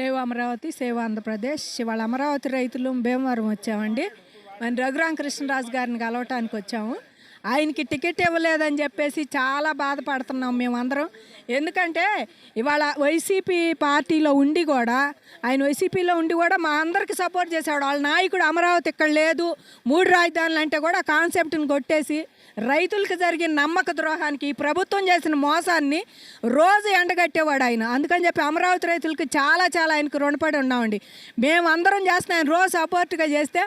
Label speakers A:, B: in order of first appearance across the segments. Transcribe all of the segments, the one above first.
A: అమరావతి సేవ ఆంధ్రప్రదేశ్ ఇవాళ అమరావతి రైతులు భీమవరం వచ్చామండి. మన రఘురామ కృష్ణరాజు గారిని కలవటానికి వచ్చాము. ఆయనకి టికెట్ ఇవ్వలేదని చెప్పేసి చాలా బాధపడుతున్నాం మేమందరం. ఎందుకంటే ఇవాళ వైసీపీ పార్టీలో ఉండి కూడా ఆయన వైసీపీలో ఉండి కూడా మా అందరికి సపోర్ట్ చేసేవాడు. వాళ్ళ నాయకుడు అమరావతి ఇక్కడ లేదు. మూడు రాజధానులు అంటే కూడా కాన్సెప్ట్ని కొట్టేసి రైతులకు జరిగిన నమ్మక ద్రోహానికి ఈ ప్రభుత్వం చేసిన మోసాన్ని రోజు ఎండగట్టేవాడు ఆయన. అందుకని చెప్పి అమరావతి రైతులకు చాలా చాలా ఆయనకు రుణపడి ఉన్నామండి. మేము అందరం చేస్తున్నాం. ఆయన రోజు సపోర్ట్గా చేస్తే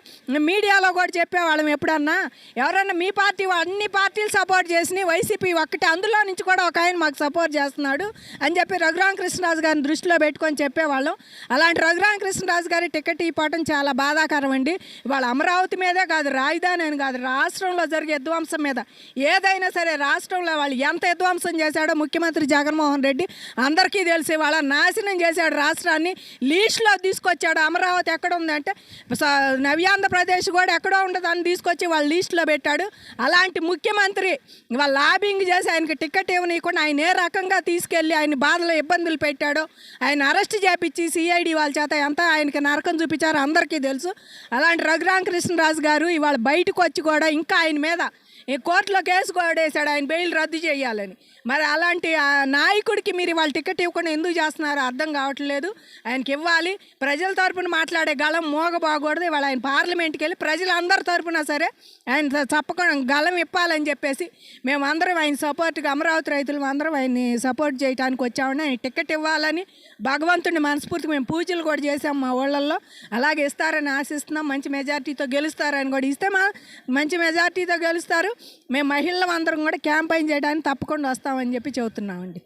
A: మీడియాలో కూడా చెప్పేవాళ్ళం ఎప్పుడన్నా ఎవరన్నా మీ పార్టీ వాళ్ళు అన్ని పార్టీలు సపోర్ట్ చేసినాయి వైసీపీ ఒక్కటి అందులో నుంచి కూడా ఒక ఆయన మాకు సపోర్ట్ చేస్తున్నాడు అని చెప్పి రఘురామ కృష్ణరాజు గారిని దృష్టిలో పెట్టుకొని చెప్పేవాళ్ళం. అలాంటి రఘురామ కృష్ణరాజు గారి టికెట్ ఇవ్వటం చాలా బాధాకరం అండి. ఇవాళ అమరావతి మీదే కాదు రాజధాని అని కాదు రాష్ట్రంలో జరిగే విధ్వంసం మీద ఏదైనా సరే రాష్ట్రంలో వాళ్ళు ఎంత విధ్వంసం చేశాడో ముఖ్యమంత్రి జగన్మోహన్ రెడ్డి అందరికీ తెలిసి. వాళ్ళ నాశనం చేశాడు రాష్ట్రాన్ని లీస్ట్లో తీసుకొచ్చాడు. అమరావతి ఎక్కడ ఉందంటే స- నవ్యాంధ్రప్రదేశ్ కూడా ఎక్కడో ఉండదు అని తీసుకొచ్చి వాళ్ళ లీస్ట్లో పెట్టాడు. అలాంటి ముఖ్యమంత్రి వాళ్ళ లాబింగ్ చేసి ఆయనకి టికెట్ ఇవ్వనీయకుండా ఆయన ఏ రకంగా తీసుకెళ్ళి ఆయన బాధలో ఇబ్బందులు పెట్టాడో ఆయన అరెస్ట్ చేపించి సిఐడి వాళ్ళ చేత ఎంత ఆయనకి నరకం చూపించారో అందరికీ తెలుసు. అలాంటి రఘురామ కృష్ణరాజు గారు ఇవాళ బయటకు వచ్చి కూడా ఇంకా ఆయన మీద ఈ కోర్టులో కేసు కూడా ఆయన బెయిల్ రద్దు చేయాలని. మరి అలాంటి నాయకుడికి మీరు వాళ్ళ టికెట్ ఇవ్వకుండా ఎందుకు చేస్తున్నారో అర్థం కావట్లేదు. ఆయనకి ఇవ్వాలి. ప్రజల తరపున మాట్లాడే గళం మోగబాకూడదు. ఇవాళ ఆయన పార్లమెంట్కి వెళ్ళి ప్రజలందరి తరపున సరే ఆయన తప్పకుండా గళం చెప్పాలని చెప్పేసి మేము అందరం ఆయన సపోర్ట్గా అమరావతి రైతులు అందరం ఆయన్ని సపోర్ట్ చేయడానికి వచ్చామని ఆయన టికెట్ ఇవ్వాలని భగవంతుడిని మనస్ఫూర్తిగా మేము పూజలు కూడా చేసాం మా ఊళ్ళల్లో. అలాగే ఇస్తారని ఆశిస్తున్నాం మంచి మెజార్టీతో గెలుస్తారని కూడా ఇస్తే మా మంచి మెజార్టీతో గెలుస్తారు. మేము మహిళలు అందరం కూడా క్యాంపెయిన్ చేయడానికి తప్పకుండా వస్తామని చెప్పి చెబుతున్నామండి.